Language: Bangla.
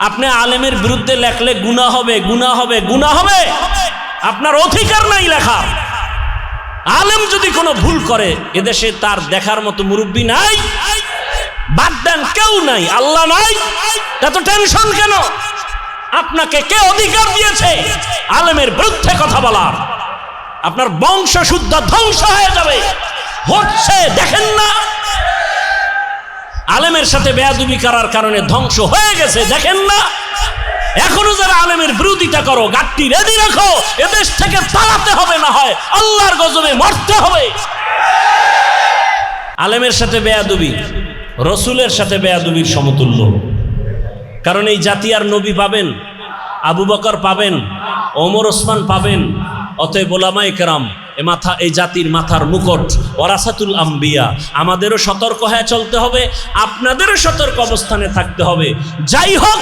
আপনি আলেমের বিরুদ্ধে লেখলে গুণা হবে গুণা হবে গুণা হবে। আপনার অধিকার নাই লেখা। আলেম যদি কোনো ভুল করে, এদেশে তার দেখার মতো মুরব্বী নাই, বাদ দেন কেউ নাই, আল্লাহ নাই। এত টেনশন কেন? আপনাকে কে অধিকার দিয়েছে? আলেমের বিরুদ্ধে কথা বলার। আপনার বংশ শুদ্ধ ধ্বংস হয়ে যাবে। হচ্ছে, দেখেন আলেমের সাথে বেয়াদুবি করার কারণে ধ্বংস হয়ে গেছে, দেখেন না? এখনও যারা আলেমের বিরোধিতা করো গাঠটি রেডি রাখো, এদেশ থেকে তাড়াতে হবে না হয়, আল্লাহর গজবে মরতে হবে। আলেমের সাথে বেয়াদুবি, রসুলের সাথে বেয়াদুবির সমতুল্য। কারণ এই জাতি আর নবী পাবেন, আবু বকর পাবেন, ওমর ওসমান পাবেন, অতএব ওলামাই কেরাম মাথা এই জাতির মাথার মুকুট। ওরাসাতুল আম্বিয়া। আমাদেরও সতর্ক হয়ে চলতে হবে, আপনাদেরও সতর্ক অবস্থানে থাকতে হবে। যাই হোক